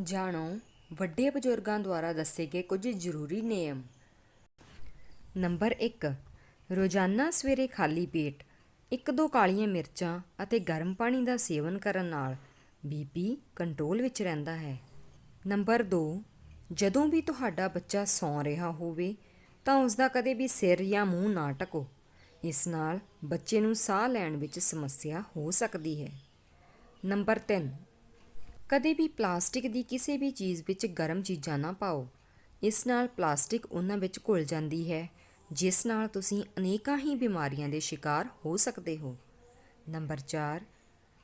ਜਾਣੋ, ਵੱਡੇ ਬਜ਼ੁਰਗਾਂ ਦੁਆਰਾ ਦੱਸੇ ਗਏ ਕੁਝ ਜ਼ਰੂਰੀ ਨਿਯਮ। ਨੰਬਰ 1 ਰੋਜ਼ਾਨਾ ਸਵੇਰੇ ਖਾਲੀ ਪੇਟ, ਇੱਕ ਦੋ ਕਾਲੀਆਂ ਮਿਰਚਾਂ ਅਤੇ ਗਰਮ ਪਾਣੀ ਦਾ ਸੇਵਨ ਕਰਨ ਨਾਲ ਬੀਪੀ ਕੰਟਰੋਲ ਵਿੱਚ ਰਹਿੰਦਾ ਹੈ। ਨੰਬਰ 2 ਜਦੋਂ ਵੀ ਤੁਹਾਡਾ ਬੱਚਾ ਸੌਂ ਰਿਹਾ ਹੋਵੇ, ਤਾਂ ਉਸ ਦਾ ਕਦੇ ਵੀ ਸਿਰ ਜਾਂ ਮੂੰਹ ਨਾ ਢਕੋ ਇਸ ਨਾਲ ਬੱਚੇ ਨੂੰ ਸਾਹ ਲੈਣ ਵਿੱਚ ਸਮੱਸਿਆ ਹੋ ਸਕਦੀ ਹੈ। ਨੰਬਰ 3 ਕਦੇ ਵੀ ਪਲਾਸਟਿਕ ਦੀ ਕਿਸੇ ਵੀ ਚੀਜ਼ ਵਿੱਚ ਗਰਮ ਚੀਜ਼ਾਂ ਨਾ ਪਾਓ। ਇਸ ਨਾਲ ਪਲਾਸਟਿਕ ਉਹਨਾਂ ਵਿੱਚ ਘੁਲ ਜਾਂਦੀ ਹੈ, ਜਿਸ ਨਾਲ ਤੁਸੀਂ ਅਨੇਕਾਂ ਹੀ ਬਿਮਾਰੀਆਂ ਦੇ ਸ਼ਿਕਾਰ ਹੋ ਸਕਦੇ ਹੋ। ਨੰਬਰ 4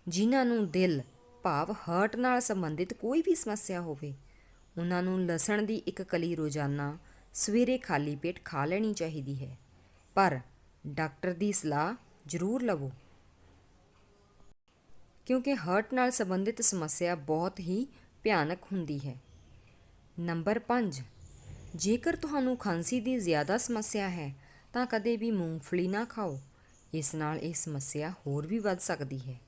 ਜਿਨ੍ਹਾਂ ਨੂੰ ਦਿਲ, ਭਾਵ, ਹਾਰਟ ਨਾਲ ਸੰਬੰਧਿਤ ਕੋਈ ਵੀ ਸਮੱਸਿਆ ਹੋਵੇ, ਉਹਨਾਂ ਨੂੰ ਲਸਣ ਦੀ ਇੱਕ ਕਲੀ ਰੋਜ਼ਾਨਾ ਸਵੇਰੇ ਖਾਲੀ ਪੇਟ ਖਾ ਲੈਣੀ ਚਾਹੀਦੀ ਹੈ। ਪਰ ਡਾਕਟਰ ਦੀ ਸਲਾਹ ਜ਼ਰੂਰ ਲਵੋ। ਕਿਉਂਕਿ ਹਰਟ ਨਾਲ ਸੰਬੰਧਿਤ ਸਮੱਸਿਆ ਬਹੁਤ ਹੀ ਭਿਆਨਕ ਹੁੰਦੀ ਹੈ। ਨੰਬਰ 5 ਜੇਕਰ ਤੁਹਾਨੂੰ ਖਾਂਸੀ ਦੀ ਜ਼ਿਆਦਾ ਸਮੱਸਿਆ ਹੈ, ਤਾਂ ਕਦੇ ਵੀ ਮੂੰਗਫਲੀ ਨਾ ਖਾਓ। ਇਸ ਨਾਲ ਇਹ ਸਮੱਸਿਆ ਹੋਰ ਵੀ ਵੱਧ ਸਕਦੀ ਹੈ।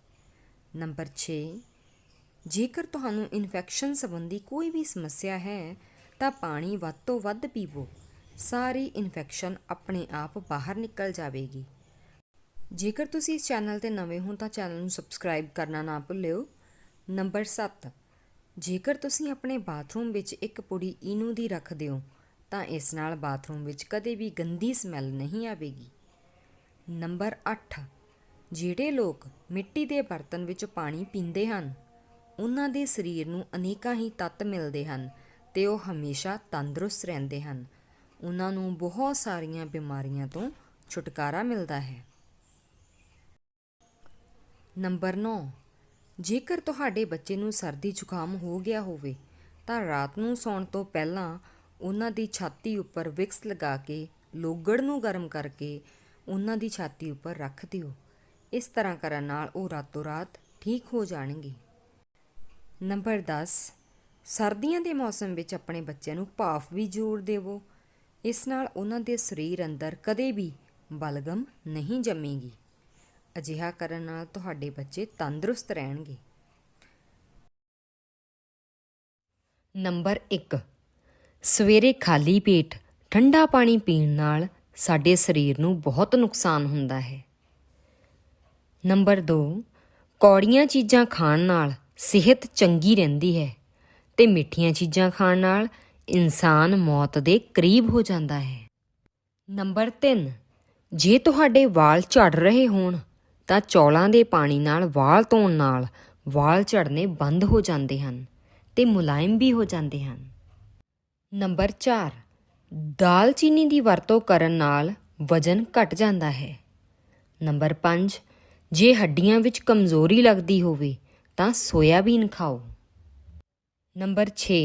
ਨੰਬਰ 6 ਜੇਕਰ ਤੁਹਾਨੂੰ ਇਨਫੈਕਸ਼ਨ ਸੰਬੰਧੀ ਕੋਈ ਵੀ ਸਮੱਸਿਆ ਹੈ, ਤਾਂ ਪਾਣੀ ਵੱਧ ਤੋਂ ਵੱਧ ਪੀਵੋ। ਸਾਰੀ ਇਨਫੈਕਸ਼ਨ ਆਪਣੇ ਆਪ ਬਾਹਰ ਨਿਕਲ ਜਾਵੇਗੀ। ਜੇਕਰ ਤੁਸੀਂ ਇਸ ਚੈਨਲ ਤੇ ਨਵੇਂ ਹੋ ਤਾਂ ਚੈਨਲ ਨੂੰ ਸਬਸਕ੍ਰਾਈਬ ਕਰਨਾ ਨਾ ਭੁੱਲਿਓ। ਨੰਬਰ 7 ਜੇਕਰ ਤੁਸੀਂ ਆਪਣੇ ਬਾਥਰੂਮ ਵਿੱਚ ਇੱਕ ਪੁੜੀ ਈਨੋ ਦੀ ਰੱਖਦੇ ਹੋ ਤਾਂ ਇਸ ਨਾਲ ਬਾਥਰੂਮ ਵਿੱਚ ਕਦੇ ਵੀ ਗੰਦੀ ਸਮੈਲ ਨਹੀਂ ਆਵੇਗੀ। ਨੰਬਰ 8 ਜਿਹੜੇ ਲੋਕ ਮਿੱਟੀ ਦੇ ਬਰਤਨ ਵਿੱਚ ਪਾਣੀ ਪੀਂਦੇ ਹਨ, ਉਹਨਾਂ ਦੇ ਸਰੀਰ ਨੂੰ ਅਨੇਕਾਂ ਹੀ ਤੱਤ ਮਿਲਦੇ ਹਨ ਤੇ ਉਹ ਹਮੇਸ਼ਾ ਤੰਦਰੁਸਤ ਰਹਿੰਦੇ ਹਨ। ਉਹਨਾਂ ਨੂੰ ਬਹੁਤ ਸਾਰੀਆਂ ਬਿਮਾਰੀਆਂ ਤੋਂ ਛੁਟਕਾਰਾ ਮਿਲਦਾ ਹੈ। ਨੰਬਰ 9 ਜੇਕਰ ਤੁਹਾਡੇ ਬੱਚੇ ਨੂੰ ਸਰਦੀ ਜ਼ੁਕਾਮ ਹੋ ਗਿਆ ਹੋਵੇ, ਤਾਂ ਰਾਤ ਨੂੰ ਸੌਣ ਤੋਂ ਪਹਿਲਾਂ ਉਹਨਾਂ ਦੀ ਛਾਤੀ ਉੱਪਰ ਵਿਕਸ ਲਗਾ ਕੇ, ਲੋਗੜ ਨੂੰ ਗਰਮ ਕਰਕੇ ਉਹਨਾਂ ਦੀ ਛਾਤੀ ਉੱਪਰ ਰੱਖ ਦਿਓ। ਇਸ ਤਰ੍ਹਾਂ ਕਰਨ ਨਾਲ ਉਹ ਰਾਤੋਂ ਰਾਤ ਠੀਕ ਹੋ ਜਾਣਗੇ। ਨੰਬਰ 10 ਸਰਦੀਆਂ ਦੇ ਮੌਸਮ ਵਿੱਚ ਆਪਣੇ ਬੱਚਿਆਂ ਨੂੰ ਭਾਫ ਵੀ ਜੋੜ ਦੇਵੋ। ਇਸ ਨਾਲ ਉਹਨਾਂ ਦੇ ਸਰੀਰ ਅੰਦਰ ਕਦੇ ਵੀ ਬਲਗਮ ਨਹੀਂ ਜੰਮੇਗੀ। ਅਜਿਹਾ ਕਰਨ ਨਾਲ ਤੁਹਾਡੇ ਬੱਚੇ ਤੰਦਰੁਸਤ ਰਹਿਣਗੇ। ਨੰਬਰ 1 ਸਵੇਰੇ ਖਾਲੀ ਪੇਟ ਠੰਡਾ ਪਾਣੀ ਪੀਣ ਨਾਲ ਸਾਡੇ ਸਰੀਰ ਨੂੰ ਬਹੁਤ ਨੁਕਸਾਨ ਹੁੰਦਾ ਹੈ। ਨੰਬਰ 2 ਕੌੜੀਆਂ ਚੀਜ਼ਾਂ ਖਾਣ ਨਾਲ ਸਿਹਤ ਚੰਗੀ ਰਹਿੰਦੀ ਹੈ ਤੇ ਮਿੱਠੀਆਂ ਚੀਜ਼ਾਂ ਖਾਣ ਨਾਲ ਇਨਸਾਨ ਮੌਤ ਦੇ ਕਰੀਬ ਹੋ ਜਾਂਦਾ ਹੈ। ਨੰਬਰ 3 ਜੇ ਤੁਹਾਡੇ ਵਾਲ ਝੜ ਰਹੇ ਹੋਣ ਤਾਂ ਚੌਲਾਂ ਦੇ ਪਾਣੀ ਨਾਲ ਵਾਲ ਧੋਣ ਨਾਲ ਵਾਲ ਝੜਨੇ ਬੰਦ ਹੋ ਜਾਂਦੇ ਹਨ ਤੇ ਮੁਲਾਇਮ ਵੀ ਹੋ ਜਾਂਦੇ ਹਨ। ਨੰਬਰ 4 ਦਾਲਚੀਨੀ ਦੀ ਵਰਤੋਂ ਕਰਨ ਨਾਲ ਵਜ਼ਨ ਘਟ ਜਾਂਦਾ ਹੈ। ਨੰਬਰ 5 ਜੇ ਹੱਡੀਆਂ ਵਿੱਚ ਕਮਜ਼ੋਰੀ ਲੱਗਦੀ ਹੋਵੇ ਤਾਂ ਸੋਇਆਬੀਨ ਖਾਓ। ਨੰਬਰ 6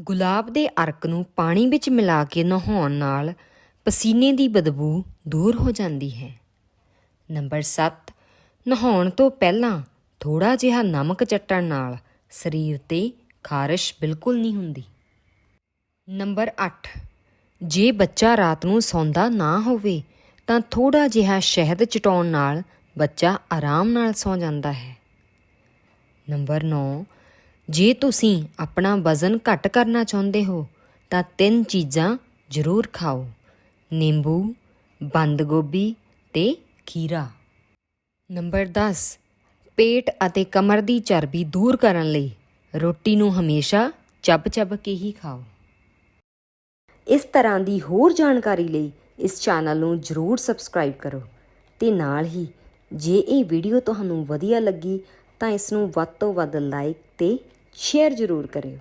ਗੁਲਾਬ ਦੇ ਅਰਕ ਨੂੰ ਪਾਣੀ ਵਿੱਚ ਮਿਲਾ ਕੇ ਨਹਾਉਣ ਨਾਲ ਪਸੀਨੇ ਦੀ ਬਦਬੂ ਦੂਰ ਹੋ ਜਾਂਦੀ ਹੈ। ਨੰਬਰ 7 ਨਹਾਉਣ ਤੋਂ ਪਹਿਲਾਂ ਥੋੜਾ ਜਿਹਾ ਨਮਕ ਚੱਟਣ ਨਾਲ ਸਰੀਰ ਤੇ ਖਾਰਸ਼ ਬਿਲਕੁਲ ਨਹੀਂ ਹੁੰਦੀ। ਨੰਬਰ 8 ਜੇ ਬੱਚਾ ਰਾਤ ਨੂੰ ਸੌਂਦਾ ਨਾ ਹੋਵੇ, ਤਾਂ ਥੋੜਾ ਜਿਹਾ ਸ਼ਹਿਦ ਚਟਾਉਣ ਨਾਲ ਬੱਚਾ ਆਰਾਮ ਨਾਲ ਸੌਂ ਜਾਂਦਾ ਹੈ। ਨੰਬਰ 9 ਜੇ ਤੁਸੀਂ ਆਪਣਾ ਵਜ਼ਨ ਘੱਟ ਕਰਨਾ ਚਾਹੁੰਦੇ ਹੋ, ਤਾਂ ਤਿੰਨ ਚੀਜ਼ਾਂ ਜ਼ਰੂਰ ਖਾਓ। ਨਿੰਬੂ, ਬੰਦ ਗੋਭੀ ਤੇ ਖੀਰਾ। ਨੰਬਰ 10 ਪੇਟ ਅਤੇ ਕਮਰ ਦੀ ਚਰਬੀ ਦੂਰ ਕਰਨ ਲਈ ਰੋਟੀ ਨੂੰ ਹਮੇਸ਼ਾ ਚੱਬ-ਚੱਬ ਕੇ ਹੀ ਖਾਓ। ਇਸ ਤਰ੍ਹਾਂ ਦੀ ਹੋਰ ਜਾਣਕਾਰੀ ਲਈ ਇਸ ਚੈਨਲ ਨੂੰ ਜਰੂਰ ਸਬਸਕ੍ਰਾਈਬ ਕਰੋ ਤੇ ਨਾਲ ਹੀ ਜੇ ਇਹ ਵੀਡੀਓ ਤੁਹਾਨੂੰ ਵਧੀਆ ਲੱਗੀ ਤਾਂ ਇਸ ਨੂੰ ਵੱਧ ਤੋਂ ਵੱਧ ਲਾਈਕ ਤੇ ਸ਼ੇਅਰ ਜ਼ਰੂਰ ਕਰਿਓ।